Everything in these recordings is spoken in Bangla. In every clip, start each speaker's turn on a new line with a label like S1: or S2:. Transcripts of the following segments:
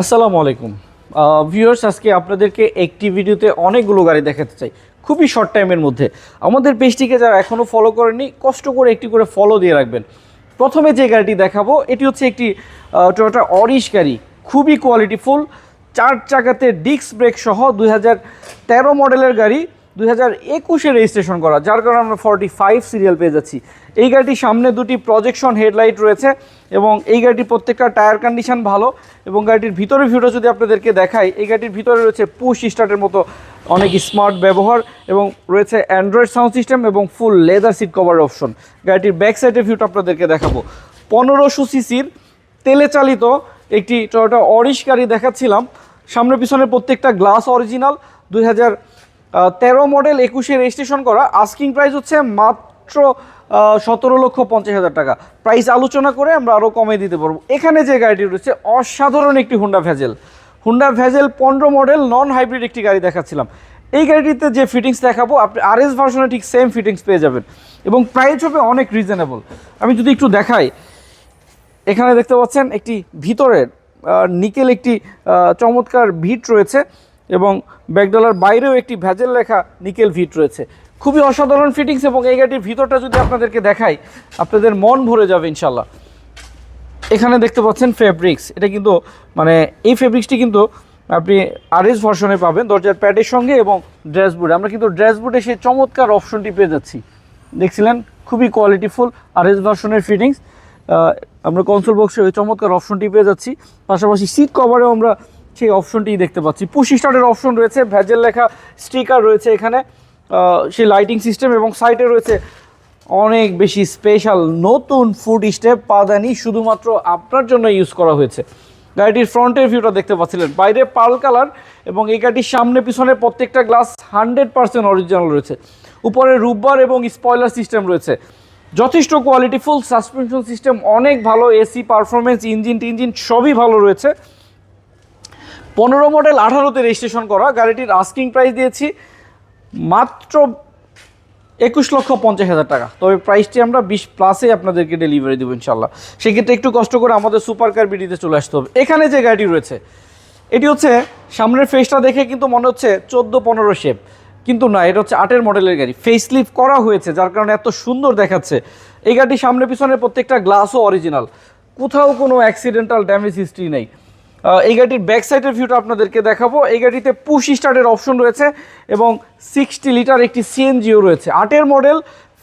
S1: আসসালামু আলাইকুম। ভিউয়ার্স আজকে আপনাদেরকে একটি ভিডিওতে অনেকগুলো গাড়ি দেখাতে চাই। খুবই শর্ট টাইমের মধ্যে। আমাদের পেজটিকে যারা এখনও ফলো করেনি কষ্ট করে একটি করে ফলো দিয়ে রাখবেন। প্রথমে যে গাড়িটি দেখাবো, এটি হচ্ছে একটি টোটা অরিশ গাড়ি। খুবই কোয়ালিটিফুল চার চাকাতে ডিস্ক ব্রেক সহ দুই মডেলের গাড়ি। দুই হাজার একুশে রেজিস্ট্রেশন করা, যার কারণে আমরা ফর্টি ফাইভ সিরিয়াল পেয়ে যাচ্ছি। এই গাড়িটির সামনে দুটি প্রজেকশন হেডলাইট রয়েছে এবং এই গাড়িটির প্রত্যেকটা টায়ার কন্ডিশন ভালো এবং গাড়িটির ভিতরে ভিউটা যদি আপনাদেরকে দেখাই, এই গাড়িটির ভিতরে রয়েছে পুশ স্টার্টের মতো অনেক স্মার্ট ব্যবহার এবং রয়েছে অ্যান্ড্রয়েড সাউন্ড সিস্টেম এবং full leather seat cover option গাড়িটির ব্যাক সাইডের ভিউটা আপনাদেরকে দেখাবো। পনেরোশো সিসির তেলে চালিত একটি টয়োটা অরিশ গাড়ি দেখাচ্ছিলাম। সামনে পিছনে প্রত্যেকটা গ্লাস অরিজিনাল দুই হাজার তেরো মডেল একুশে রেজিস্ট্রেশন করা। আস্কিং প্রাইস হচ্ছে মাত্র সতেরো লক্ষ পঞ্চাশ হাজার টাকা। প্রাইস আলোচনা করে আমরা আরও কমে দিতে পারব। এখানে যে গাড়িটি রয়েছে, অসাধারণ একটি হুন্ডা ভ্যাজেল হুন্ডা ভ্যাজেল পনেরো মডেল নন হাইব্রিড একটি গাড়ি দেখাচ্ছিলাম। এই গাড়িটিতে যে ফিটিংস দেখাবো, আপনি আর এস ভার্সনে ঠিক সেম ফিটিংস পেয়ে যাবেন। এবং প্রাইস হবে অনেক রিজনেবল আমি যদি একটু দেখাই, এখানে দেখতে পাচ্ছেন একটি ভিতরের নিকেল একটি চমৎকার ভিট রয়েছে। এবং ব্যাকডলার বাইরেও একটি ভ্যাজেল লেখা নিকেল ভিট রয়েছে। খুবই অসাধারণ ফিটিংস এবং এই গাড়িটির ভিতরটা যদি আপনাদেরকে দেখাই, আপনাদের মন ভরে যাবে ইনশাল্লাহ এখানে দেখতে পাচ্ছেন ফেব্রিক্স এটা কিন্তু মানে এই ফেব্রিক্সটি কিন্তু আপনি আরএস ভার্সনে পাবেন, দরজার প্যাডের সঙ্গে এবং ড্রেসবোর্ডে আমরা কিন্তু ড্রেসবোর্ডে সেই চমৎকার অপশনটি পেয়ে যাচ্ছি। দেখছিলেন? খুবই কোয়ালিটিফুল আরএস ভার্সনের ফিটিংস আমরা কনসোল বক্সে ওই চমৎকার অপশনটি পেয়ে যাচ্ছি। পাশাপাশি সিট কভারেও আমরা সেই অপশনটি দেখতে পাচ্ছি। পুশি স্টার্টের অপশন রয়েছে ভ্যাজেল লেখা স্টিকার রয়েছে এখানে। সেই লাইটিং সিস্টেম এবং সাইটে রয়েছে অনেক বেশি স্পেশাল নতুন ফুড স্টেপ পাদানি শুধুমাত্র আপনার জন্য ইউজ করা হয়েছে। গাড়িটির ফ্রন্টের ভিউটা দেখতে পাচ্ছিলেন। বাইরে পাল কালার এবং এই গাড়িটির সামনে পিছনে প্রত্যেকটা গ্লাস হান্ড্রেড পার্সেন্ট অরিজিনাল রয়েছে। উপরে রুববার এবং স্পয়লার সিস্টেম রয়েছে। যথেষ্ট কোয়ালিটিফুল সাসপেনশন সিস্টেম, অনেক ভালো, এসি পারফরমেন্স ইঞ্জিন টিঞ্জিন সবই ভালো রয়েছে। পনেরো মডেল আঠারোতে রেজিস্ট্রেশন করা, গাড়িটির আস্কিং প্রাইস দিয়েছি মাত্র একুশ লক্ষ পঞ্চাশ হাজার টাকা। তবে প্রাইসটি আমরা বিশ প্লাসে আপনাদেরকে ডেলিভারি দেবো ইনশাল্লাহ সেক্ষেত্রে একটু কষ্ট করে আমাদের সুপার কার বিডিতে চলে আসতে হবে। এখানে যে গাড়িটি রয়েছে, এটি হচ্ছে সামনের ফেসটা দেখে কিন্তু মনে হচ্ছে চোদ্দ পনেরো শেপ কিন্তু না, এটা হচ্ছে আটের মডেলের গাড়ি। ফেস লিফট করা হয়েছে, যার কারণে এত সুন্দর দেখাচ্ছে। এই গাড়িটি সামনে পিছনে প্রত্যেকটা গ্লাসও অরিজিনাল কোথাও কোনো অ্যাক্সিডেন্টাল ড্যামেজ হিস্ট্রি নেই। এই গাড়িটির ব্যাক সাইডের ভিউটা আপনাদেরকে দেখাবো। এই গাড়িতে পুশ স্টার্টের অপশন রয়েছে এবং সিক্সটি লিটার একটি সিএনজিও রয়েছে। আটের মডেল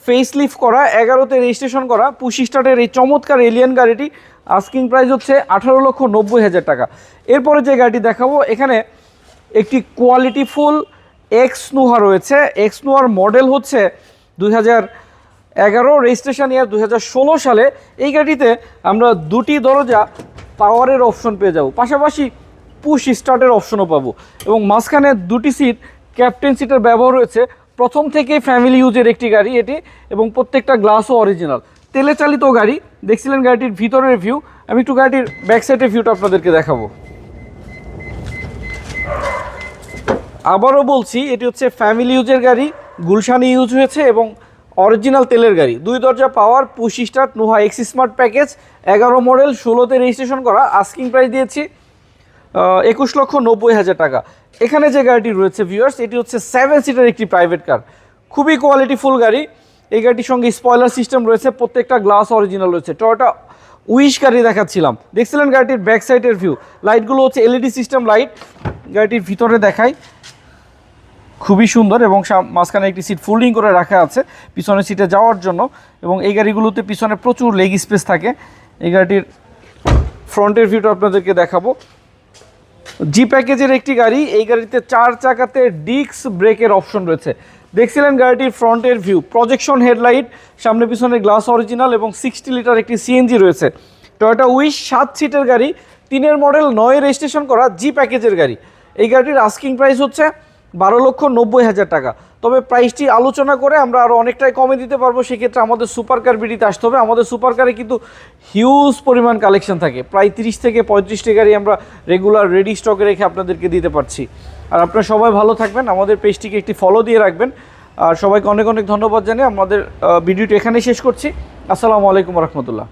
S1: ফেস লিফট করা, এগারোতে রেজিস্ট্রেশন করা পুশ স্টার্টের এই চমৎকার এলিয়ান গাড়িটি আস্কিং প্রাইস হচ্ছে আঠারো লক্ষ নব্বই হাজার টাকা। এরপরে যে গাড়িটি দেখাবো, এখানে একটি কোয়ালিটিফুল এক্স নোহা রয়েছে। এক্স নোহার মডেল হচ্ছে দুই হাজার এগারো রেজিস্ট্রেশন ইয়ার দুই হাজার ষোলো সালে। এই গাড়িতে আমরা দুটি দরজা পাওয়ারের অপশন পেয়ে যাব। পাশাপাশি পুশ স্টার্টের অপশনও পাবো। এবং মাঝখানে দুটি সিট ক্যাপ্টেন সিটের ব্যবহার রয়েছে। প্রথম থেকে ফ্যামিলি ইউজের একটি গাড়ি এটি এবং প্রত্যেকটা গ্লাসও অরিজিনাল তেলে চালিত গাড়ি, দেখছিলেন গাড়িটির ভিতরের ভিউ আমি একটু গাড়িটির ব্যাক সাইডের ভিউটা আপনাদেরকে দেখাবো। আবারও বলছি, এটি হচ্ছে ফ্যামিলি ইউজের গাড়ি। গুলশানি ইউজ হয়েছে এবং অরিজিনাল তেলের গাড়ি। দুই দরজা power push start Noah X smart package এগারো মডেল, ষোলোতে রেজিস্ট্রেশন করা আস্কিং প্রাইস দিয়েছি একুশ লক্ষ নব্বই হাজার টাকা। এখানে যে গাড়িটি রয়েছে ভিউয়ার্স এটি হচ্ছে সেভেন সিটার একটি প্রাইভেট কার খুবই কোয়ালিটিফুল গাড়ি। এই গাড়িটির সঙ্গে স্পয়লার সিস্টেম রয়েছে, প্রত্যেকটা গ্লাস অরিজিনাল রয়েছে। টয়টা উইশ গাড়ি দেখাচ্ছিলাম। দেখছিলেন গাড়িটির ব্যাক সাইডের ভিউ লাইটগুলো হচ্ছে এলইডি সিস্টেম লাইট গাড়িটির ভিতরে দেখাই। খুবই সুন্দর এবং মাঝখানে একটি সিট ফোল্ডিং করে রাখা আছে, পিছনের সিটে যাওয়ার জন্য এবং এই গাড়িগুলোতে পিছনে প্রচুর লেগ স্পেস থাকে। এই গাড়িটির ফ্রন্টের ভিউটা আপনাদেরকে দেখাবো। জি প্যাকেজের একটি গাড়ি, এই গাড়িতে চার চাকাতে ডিস্ক ব্রেকের অপশন রয়েছে। দেখছিলেন গাড়িটির ফ্রন্টের ভিউ প্রজেকশন হেডলাইট সামনে পিছনে গ্লাস অরিজিনাল এবং সিক্সটি লিটার একটি সিএনজি রয়েছে। টয়োটা উইশ সাত সিটের গাড়ি, তিনের মডেল নয় রেজিস্ট্রেশন করা জি প্যাকেজের গাড়ি। এই গাড়িটির আস্কিং প্রাইস হচ্ছে বারো লক্ষ নব্বই হাজার টাকা। তবে প্রাইসটি আলোচনা করে আমরা আরও অনেকটাই কমে দিতে পারব, সেক্ষেত্রে আমাদের সুপার কার বিডিতে আসতে হবে। আমাদের সুপার কারে কিন্তু হিউজ পরিমাণ কালেকশন থাকে। প্রায় তিরিশ থেকে পঁয়ত্রিশটি গাড়ি আমরা রেগুলার রেডি স্টকে রেখে আপনাদেরকে দিতে পারছি। আর আপনারা সবাই ভালো থাকবেন, আমাদের পেজটিকে একটি ফলো দিয়ে রাখবেন। আর সবাইকে অনেক অনেক ধন্যবাদ জানিয়ে আমাদের ভিডিওটি এখানেই শেষ করছি। আসসালামু আলাইকুম রহমতুল্লাহ।